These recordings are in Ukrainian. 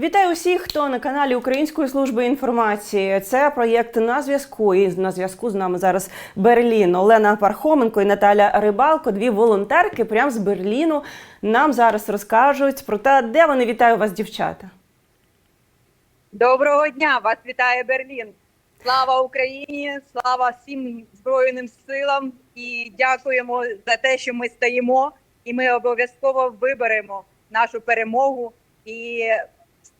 Вітаю усіх, хто на каналі Української служби інформації. Це проєкт на зв'язку. І на зв'язку з нами зараз Берлін. Олена Пархоменко і Наталя Рибалко, дві волонтерки, прямо з Берліну. Нам зараз розкажуть про те, де вони вітаю вас, дівчата. Доброго дня! Вас вітає Берлін. Слава Україні! Слава всім Збройним силам і дякуємо за те, що ми стоїмо, і ми обов'язково виберемо нашу перемогу. І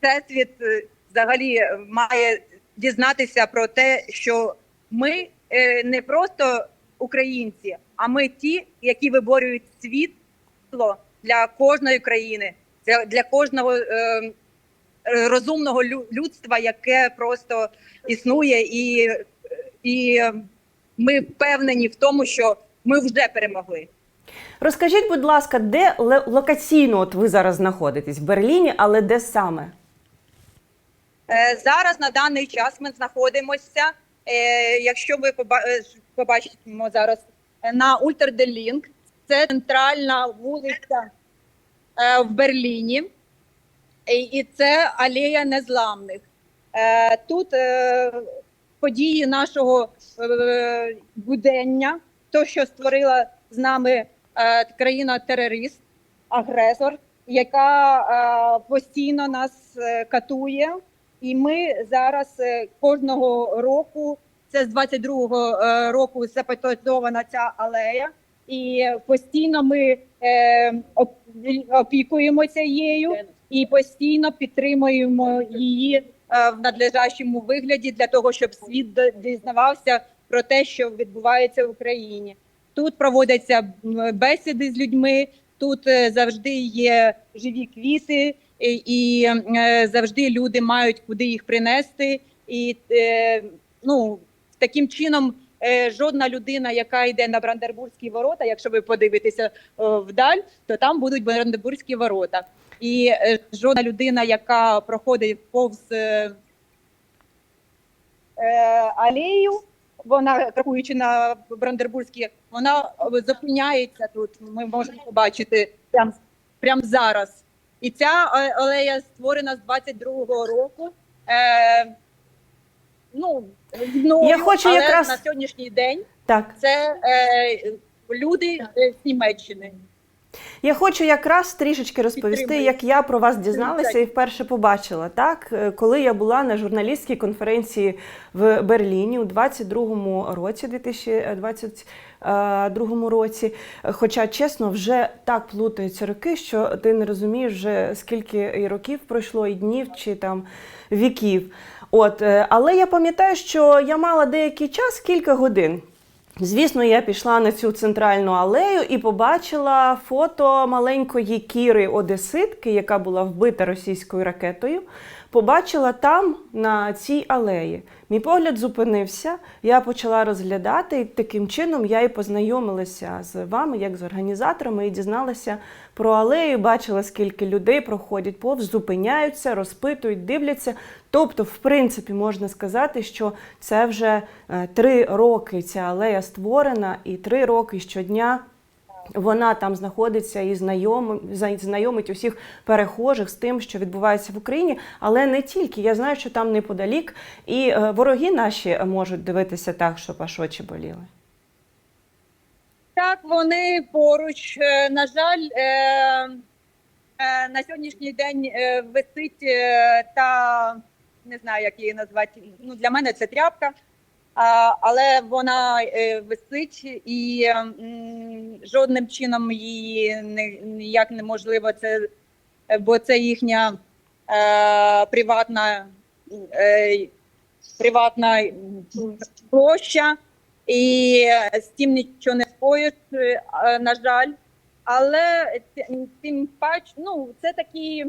всесвіт е, взагалі має дізнатися про те, що ми е, не просто українці, а ми ті, які виборюють світло для кожної країни, для, кожного. Е, розумного лю- людства, яке просто існує, і, і ми впевнені в тому, що ми вже перемогли. Розкажіть, будь ласка, де локаційно от ви зараз знаходитесь? В Берліні, але де саме? Е, Зараз на даний час ми знаходимося. е, Якщо ви е, побачимо зараз на Ультерделінг, це центральна вулиця в Берліні, і- це алея незламних. Тут події нашого будення, то, що створила з нами країна-терорист, агресор, яка постійно нас катує. І ми зараз е, кожного року, це з 22-го е, року запатентована ця алея, і постійно ми е, оп- опікуємося її і постійно підтримуємо її в надлежащому вигляді для того, щоб світ дізнавався про те, що відбувається в Україні. Тут проводяться бесіди з людьми. Тут завжди є живі квіти, і, е, завжди люди мають куди їх принести. І е, ну таким чином е, жодна людина, яка йде на Брандербурзькі ворота, якщо ви подивитеся вдаль, то там будуть Брандербурзькі ворота. І жодна людина, яка проходить повз алею, вона крокуючи на Брандербурзькі, вона зупиняється тут. Ми можемо побачити прямо прям зараз. І ця е, алея створена з 22-го року. Е, ну, мною, Я хочу але якраз- на сьогоднішній день Так. це е, люди е, з Німеччини. Я хочу якраз трішечки розповісти, як я про вас дізналася і вперше побачила. Так, Е, коли я була на журналістській конференції в Берліні у 22-му році, 2022 році. Е, Хоча, чесно, вже так плутаються роки, що ти не розумієш, вже скільки і років пройшло, і днів чи там віків. От, е, але я пам'ятаю, що я мала деякий час, кілька годин. Звісно, я пішла на цю центральну алею і побачила фото маленької кіри Одеситки, яка була вбита російською ракетою. Побачила там на цій алеї. Мій погляд зупинився. Я почала розглядати, і таким чином я і познайомилася з вами, як з організаторами, і дізналася про алею. Бачила, скільки людей проходять повз, зупиняються, розпитують, дивляться. Тобто, в принципі, можна сказати, що це вже е, три роки ця алея створена, і три роки щодня вона там знаходиться і знайомить, знайомить усіх перехожих з тим, що відбувається в Україні, але не тільки. Я знаю, що там неподалік, і е, вороги наші можуть дивитися так, щоб аж очі боліли. Так, вони поруч. Е, На жаль, е, на сьогоднішній день висить та не знаю, як її назвати. Ну для мене це тряпка, але вона е, висить і жодним чином її ніяк неможливо це, бо це їхня е, приватна. Е, приватна площа, і з тим нічого не споїш, на жаль. Але тим пач, ну це такі,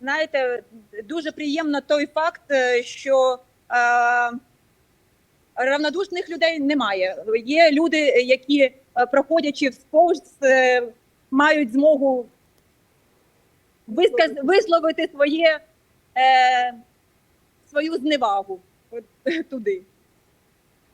знаєте, дуже приємно той факт, що равнодушних людей немає. Є люди, які, е, проходячи всповж, е, мають змогу висказ, висловити своє, е, свою зневагу от, туди.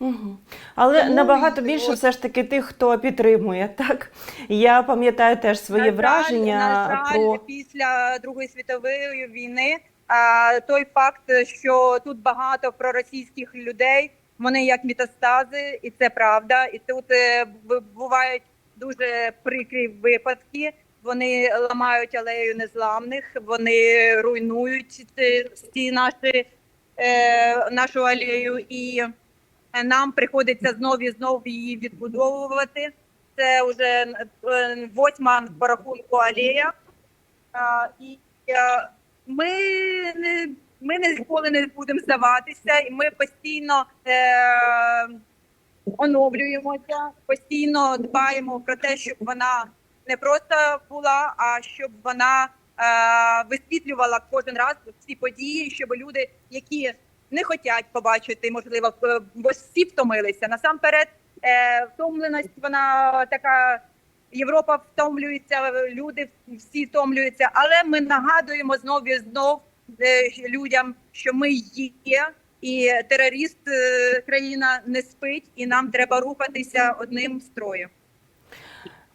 Угу. Але Тому набагато і більше от- все ж таки тих, хто підтримує. Так я пам'ятаю теж свої На враження на жаль, про після Другої світової війни А, той факт, що тут багато проросійських людей, вони як метастази, і це правда. І тут е, бувають дуже прикрі випадки. Вони ламають алею незламних, вони руйнують ці, ці наші е, нашу алею, і е, нам приходиться знов і знов її відбудовувати. Це вже е, восьма по рахунку алея. І е, ми ми ніколи не будемо здаватися, і ми постійно е, оновлюємося, постійно дбаємо про те, щоб вона не просто була, а щоб вона е, висвітлювала кожен раз всі події, щоб люди, які не хочуть побачити, можливо, бо всі втомилися. Насамперед, е, втомленість вона така. Європа втомлюється, люди всі втомлюються, але ми нагадуємо знов і знов людям, що ми є, і терорист е, країна не спить, і нам треба рухатися одним строєм.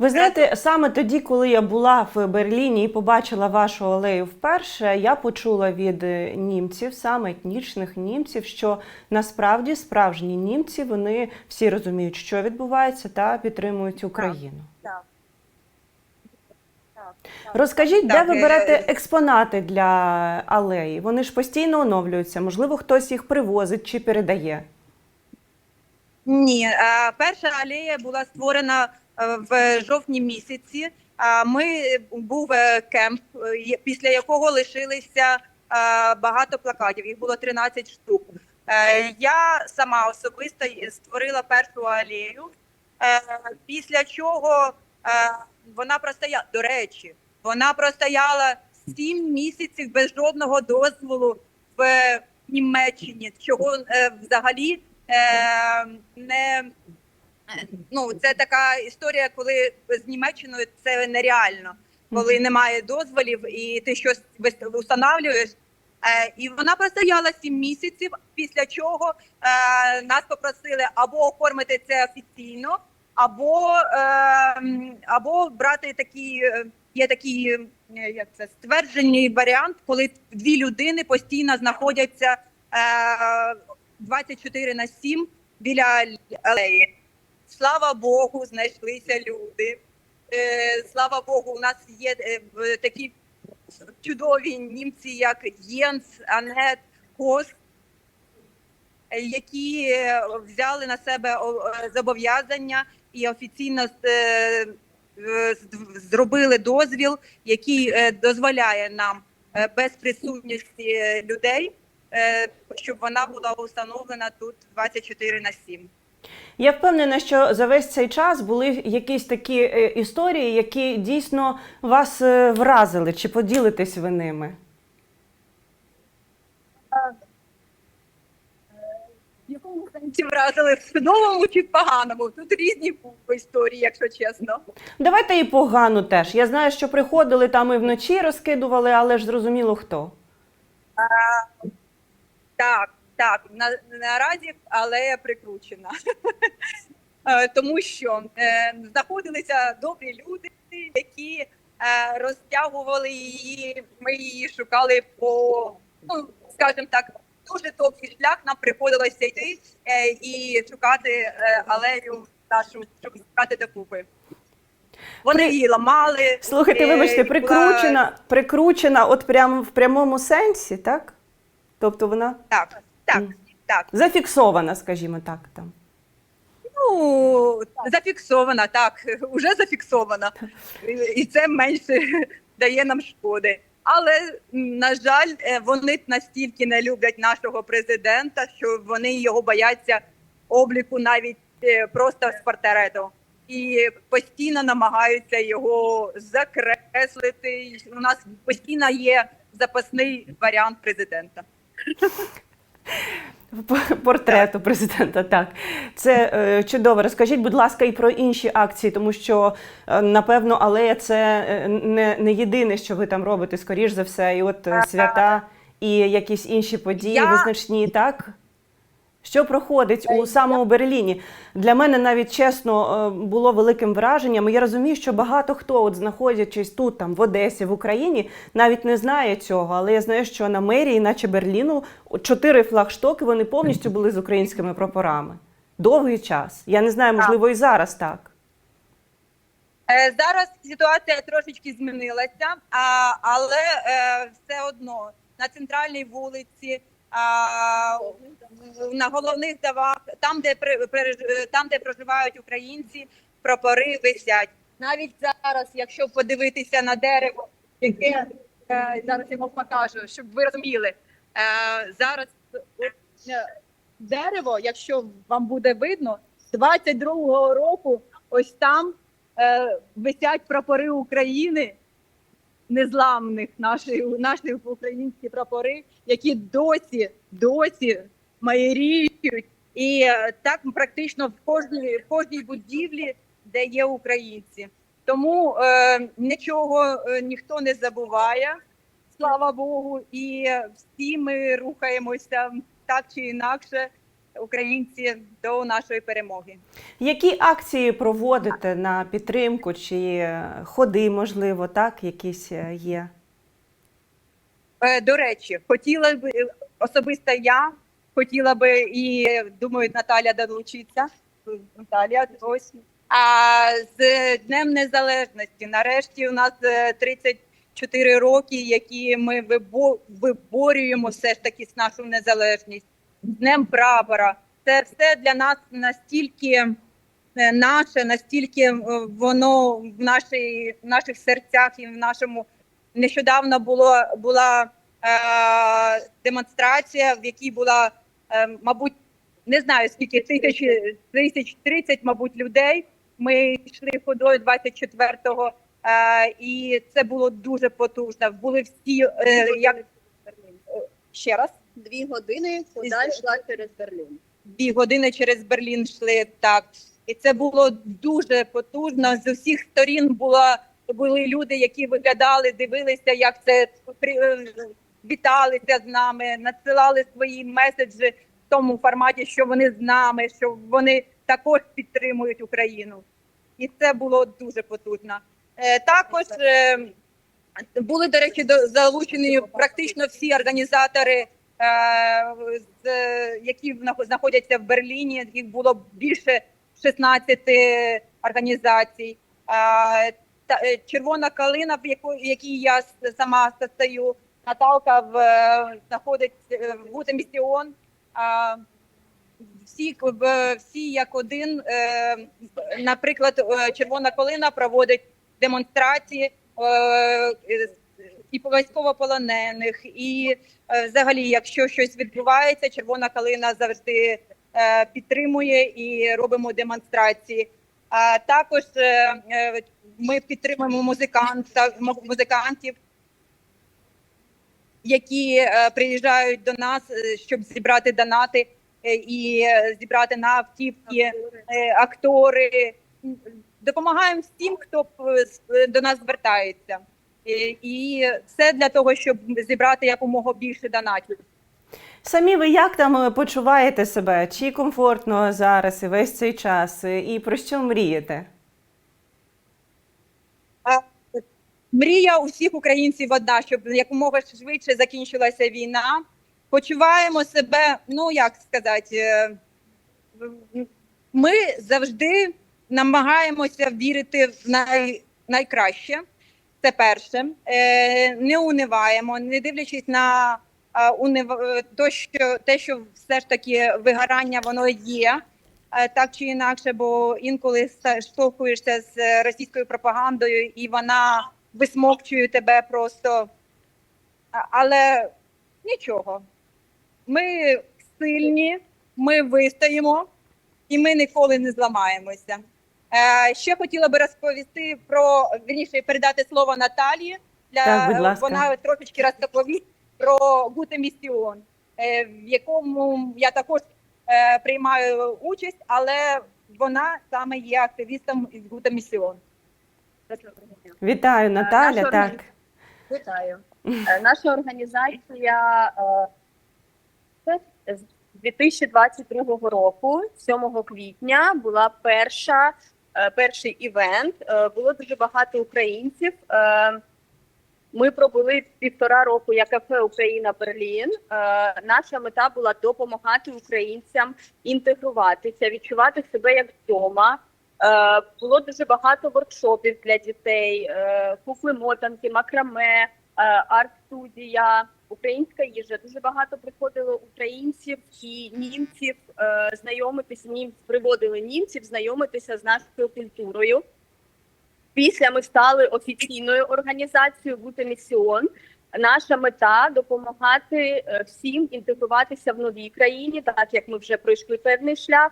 Ви знаєте, саме тоді, коли я була в Берліні і побачила вашу алею вперше, я почула від е, німців, саме етнічних німців, що насправді справжні німці вони всі розуміють, що відбувається, та підтримують Україну. Так, так. Розкажіть, Так, де ви е, берете експонати для алеї? Вони ж постійно оновлюються. Можливо, хтось їх привозить чи передає. Ні, е, перша алея була створена е, в жовтні місяці. А Ми був е, кемп, е, після якого лишилися е, багато плакатів. Їх було 13 штук. Е, Я сама особисто створила першу алею. Е, Після чого е, вона простояла. До речі, вона простояла 7 місяців без жодного дозволу в Німеччині, чого е, взагалі е, не ну це така історія, коли з Німеччиною це нереально, коли немає дозволів і ти щось встановлюєш. Е, і вона простояла сім місяців, після чого е, нас попросили або оформити це офіційно, або, е, або брати такі, е, є такий е, як це, стверджений варіант, коли дві людини постійно знаходяться е, 24 на 7 біля алеї. Слава Богу, знайшлися люди. Е, слава Богу, у нас є е, такі чудові німці, як Єнс, Анет, Кос, е, які е, взяли на себе е, зобов'язання і офіційно е, зробили дозвіл, який е, дозволяє нам е, без присутності людей, щоб вона була встановлена тут 24 на 7. Я впевнена, що за весь цей час були якісь такі історії, які дійсно вас вразили, чи поділитесь ви ними? В якому вразили в чудовому чи в поганому? Тут різні історії, якщо чесно. Давайте і погану теж. Я знаю, що приходили там і вночі розкидували, але ж зрозуміло хто. Так, так, на, наразі алея прикручена. Е, Тому що е, знаходилися добрі люди, які е, розтягували її. Ми її шукали по, ну скажімо так, дуже довгий шлях. Нам приходилося йти е, і шукати е, алею нашу, щоб шукати докупи. Вони При- її ламали. Слухайте, е, вибачте, прикручена, прикручена, от прямо в прямому сенсі, так? Тобто вона Так, так, так. зафіксована, скажімо так. Там. Ну, зафіксована, так, уже зафіксована. І це менше дає нам шкоди. Але, на жаль, е, вони настільки не люблять нашого президента, що вони його бояться обліку навіть е, просто з портрету. І постійно намагаються його закреслити. У нас постійно є запасний варіант президента. Портрету президента, так. Це е, чудово. Розкажіть, будь ласка, і про інші акції, тому що, е, напевно, алея це е, не, не єдине, що ви там робите, скоріш за все. І от е, свята, і якісь інші події Я- визначні, так? Що проходить Е, у самому Берліні? Для мене навіть чесно е, було великим враженням. Я розумію, що багато хто, от знаходячись тут, там в Одесі, в Україні, навіть не знає цього. Але я знаю, що на мерії, наче Берліну, чотири флагштоки вони повністю були з українськими прапорами. Довгий час. Я не знаю, можливо, і зараз так. Е, Зараз ситуація трошечки змінилася, але е, все одно на центральній вулиці, на головних давах, там, де там, де проживають українці, прапори висять. Навіть зараз, якщо подивитися на дерево, яке е, зараз я вам покажу, щоб ви розуміли. Е, зараз е, дерево, якщо вам буде видно, 22-го року ось там висять прапори України, незламних наші, наші українські прапори, які досі, досі майоріють. І е, так практично в кожній, в кожній будівлі, де є українці. Тому е, нічого е, ніхто не забуває, слава Богу, і всі ми рухаємося так чи інакше, українці до нашої перемоги. Які акції проводите на підтримку чи ходи, можливо, так, якісь е, є? Е, До речі, хотіла б е, особисто я хотіла би і думаю, Наталя долучиться. Наталя, ось. А з Днем Незалежності нарешті у нас е, 34 роки, які ми виборюємо все ж таки нашу незалежність. Днем прапора. Це все для нас настільки е, наше, настільки е, воно в, нашій, в наших серцях і в нашому нещодавно було була е, демонстрація, в якій була, е, мабуть, не знаю скільки тисячі тисяч тридцять, мабуть, людей. Ми йшли ходою 24-го, е, і це було дуже потужно. Були всі е, як е, ще раз. Дві години хода йшла через Берлін. дві години через Берлін йшли так. І це було дуже потужно. З усіх сторін була були люди, які виглядали, дивилися, як це е, віталися з нами, надсилали свої меседжі в тому форматі, що вони з нами, що вони також підтримують Україну. І це було дуже потужно. Е, Також е, були, до речі, залучені практично всі організатори, які знах- знаходяться в Берліні. Їх було більше 16 організацій. Е, е, Червона калина, в якій я сама стою, Наталка в, е, знаходиться е, в Гутемістіон. А, всі, всі як один, е, наприклад, е, Червона калина проводить демонстрації е, і по військовополонених, і е, взагалі, якщо щось відбувається, Червона калина завжди е, підтримує і робимо демонстрації. А також е, ми підтримуємо музиканта, музикантів, які приїжджають до нас, щоб зібрати донати і зібрати на автівки актори. Допомагаємо всім, хто до нас звертається. І- І все для того, щоб зібрати якомога більше донатів. Самі ви як там е, почуваєте себе? Чи комфортно зараз і весь цей час? Е, І про що мрієте? Мрія усіх українців одна, щоб якомога швидше закінчилася війна. Почуваємо себе, ну як сказати, е, ми завжди намагаємося вірити в най, найкраще. Це перше. Е, не униваємо, не дивлячись на е, то, що, те, що все ж таки вигорання воно є. е, Так чи інакше, бо інколи штовхуєшся з російською пропагандою, і вона висмокчує тебе просто. Але нічого. Ми сильні, ми вистоїмо і ми ніколи не зламаємося. Е, ще хотіла би розповісти про вірніше передати слово Наталії. Для Так, будь ласка. вона трошечки розповість про Гуте Місіон, е, в якому я також е, приймаю участь, але вона саме є активістом із Гуте Місіон. Вітаю, Наталя. наша Так. Вітаю. Наша організація це 2022 року, 7 квітня, була перша, перший івент. Е, Було дуже багато українців. Е, Ми пробули півтора року як кафе Україна Берлін. Е, Наша мета була допомагати українцям інтегруватися, відчувати себе як вдома. Е, Було дуже багато воркшопів для дітей, е, куфли мотанки, макраме, е, арт-студія, українська їжа. Дуже багато приходило українців і німців е, знайомитися. Німці приводили німців знайомитися з нашою культурою. Після ми стали офіційною організацією бути місіон. Наша мета допомагати е, всім інтегруватися в новій країні, так як ми вже пройшли певний шлях.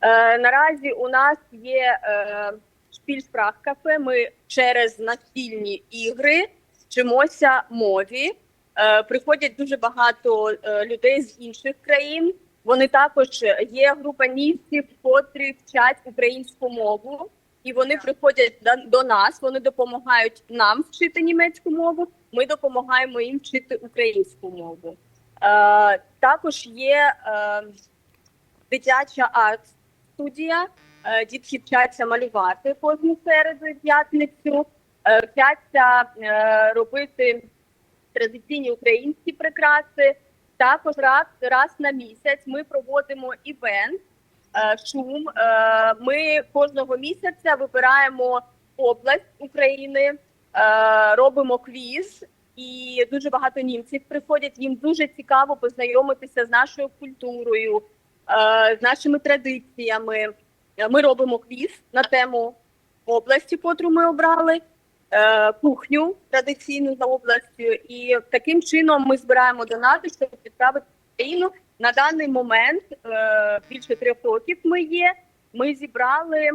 Е, наразі у нас є е, шпільшпрах кафе. Ми через настільні ігри вчимося мові. Е, приходять дуже багато е, людей з інших країн. Вони також є група німців, котрі вчать українську мову, і вони приходять до, до нас. Вони допомагають нам вчити німецьку мову. Ми допомагаємо їм вчити українську мову. Е, також є е, дитяча арт-студія. Е, Дітки вчаться малювати кожну середу п'ятницю, е, вчаться е, робити традиційні українські прикраси. Також раз, раз на місяць ми проводимо івент е, шум. Е, Ми кожного місяця вибираємо область України, е, робимо квіз, і дуже багато німців приходять. Їм дуже цікаво познайомитися з нашою культурою, з нашими традиціями. Ми робимо квіз на тему області, котру ми обрали кухню традиційну за областю, і таким чином ми збираємо донати, щоб відправити в країну. На даний момент е, більше трьох років ми є. Ми зібрали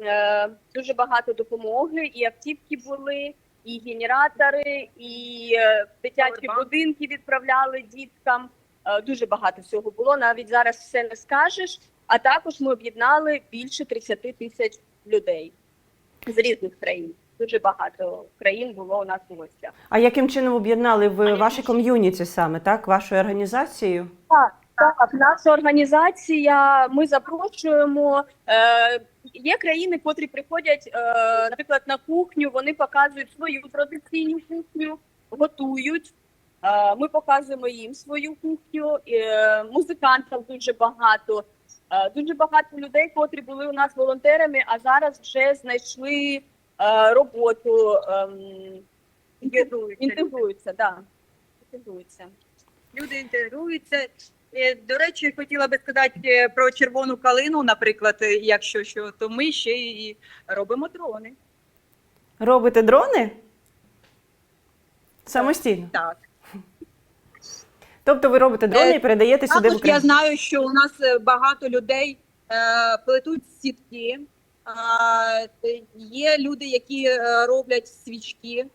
е, дуже багато допомоги, і автівки були, і генератори, і е, дитячі будинки відправляли діткам. Е, дуже багато всього було. Навіть зараз все не скажеш. А також ми об'єднали більше 30 тисяч людей з різних країн. Дуже багато країн було у нас у гостях. А яким чином об'єднали ви ваші ком'юніті саме, так? Вашою організацією? Так, так, наша організація. Ми запрошуємо. Е, є країни, котрі приходять, е, наприклад, на кухню. Вони показують свою традиційну кухню, готують. Е, ми показуємо їм свою кухню. Е, музикантів дуже багато. Е, дуже багато людей, котрі були у нас волонтерами, а зараз вже знайшли роботу. ем, Інтегруються. інтегруються, да. інтегруються. Люди інтегруються. Е, До речі, хотіла би сказати е, про червону калину, наприклад, е, якщо що, то ми ще і робимо дрони. Робите дрони? Самостійно. Так. Тобто ви робите дрони і передаєте сюди в Також я знаю, що у нас е, багато людей е, плетуть сітки. Е, є люди, які е, роблять свічки.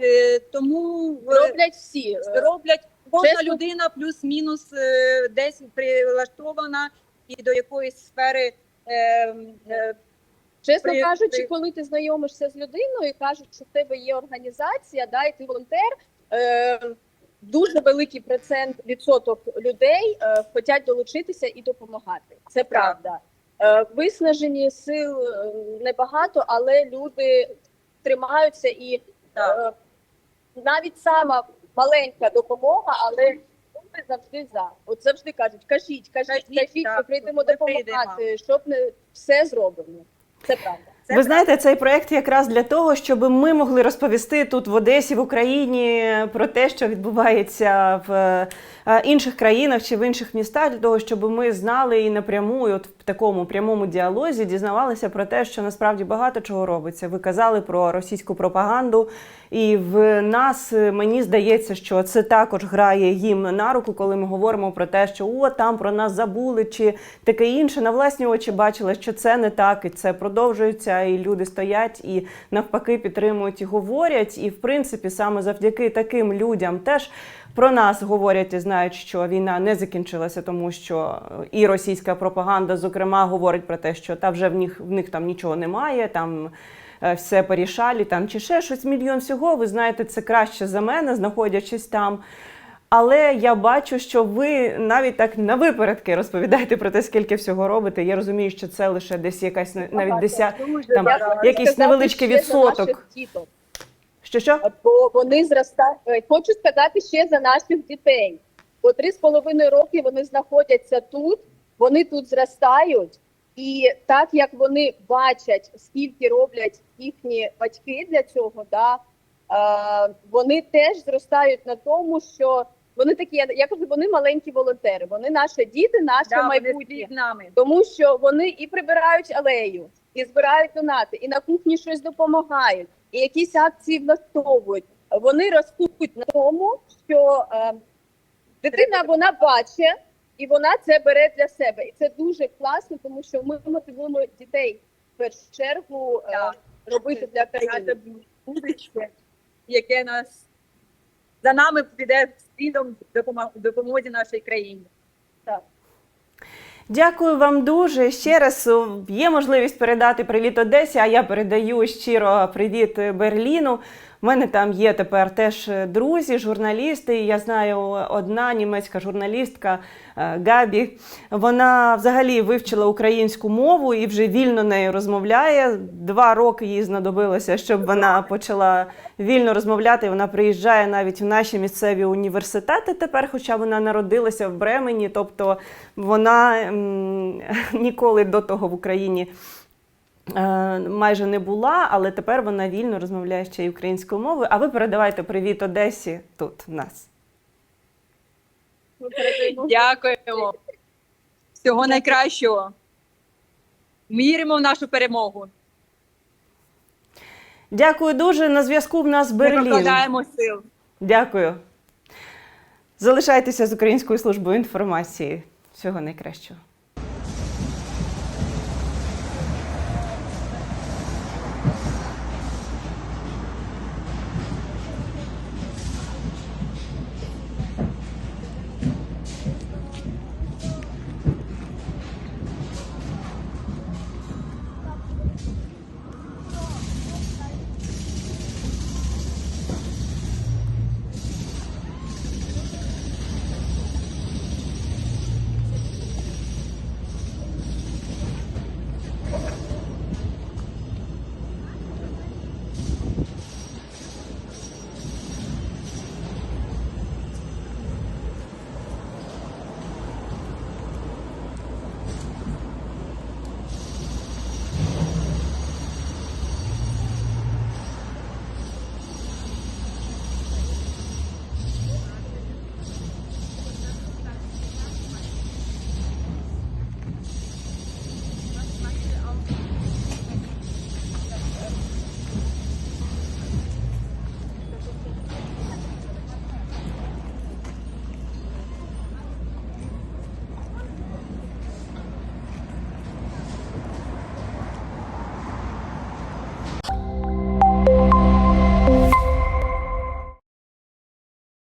Е, тому Роблять всі. роблять кожна Чесно? людина плюс-мінус десь прилаштована і до якоїсь сфери. Чесно При- кажучи, при- коли ти знайомишся з людиною і кажуть, що в тебе є організація, да, і ти волонтер, е, дуже великий процент відсоток людей е, хочуть долучитися і допомагати. Це правда. Е, виснажені сил е, небагато, але люди тримаються і Так. е, навіть сама маленька допомога, але люди завжди за. От завжди кажуть, кажіть, кажіть, Кажіть, кажіть, так, ми прийдемо ми допомагати, щоб не все зроблено. Це правда. Це Ви знаєте, цей проект якраз для того, щоб ми могли розповісти тут в Одесі, в Україні про те, що відбувається в інших країнах чи в інших містах, для того, щоб ми знали і напряму, і от в такому прямому діалозі дізнавалися про те, що насправді багато чого робиться. Ви казали про російську пропаганду, і в нас е, мені здається, що це також грає їм на руку, коли ми говоримо про те, що о, там про нас забули, чи таке інше. На власні очі бачили, що це не так, і це продовжується, і люди стоять і навпаки підтримують і говорять. І в принципі, саме завдяки таким людям теж. Про нас говорять і знають, що війна не закінчилася, тому що е, і російська пропаганда, зокрема, говорить про те, що та вже в них в них там нічого немає, там е, все порішалі, там чи ще щось мільйон всього. Ви знаєте це краще за мене, знаходячись там. Але я бачу, що ви навіть так на випередки розповідаєте про те, скільки всього робите. Я розумію, що це лише десь якась навіть деся... Там якийсь невеличкий відсоток. Що що? Бо вони зростають. Е, Хочу сказати ще за наших дітей. По три з половиною роки вони знаходяться тут, вони тут зростають, і так як вони бачать, скільки роблять їхні батьки для цього, да, е, вони теж зростають на тому, що вони такі, я- кажу, вони маленькі волонтери, вони наші діти, наше Да, майбутнє. з нами. Тому що вони і прибирають алею, і збирають донати, і на кухні щось допомагають, і якісь акції влаштовують. Вони ростуть на тому, що е, дитина вона бачить і вона це бере для себе. І це дуже класно, тому що ми мотивуємо дітей в першу чергу е, робити для країни. будучи, яке нас за нами піде слідом в допомо- в допомозі нашій країні. Так. Дякую вам дуже. Ще раз є можливість передати привіт Одесі, а я передаю щиро привіт Берліну. У мене там є тепер теж друзі, журналісти. Я знаю одна німецька журналістка е, Габі. Вона взагалі вивчила українську мову і вже вільно нею розмовляє. Два роки їй знадобилося, щоб вона почала вільно розмовляти. Вона приїжджає навіть в наші місцеві університети тепер, хоча вона народилася в Бремені. Тобто вона м, ніколи до того в Україні е, майже не була, але тепер вона вільно розмовляє ще й українською мовою. А ви передавайте привіт Одесі тут в нас. Дякуємо. Всього найкращого. Віримо в нашу перемогу. Дякую дуже. На зв'язку в нас Ми Берлін. прокладаємо сил. Дякую. Залишайтеся з Українською службою інформації. Всього найкращого.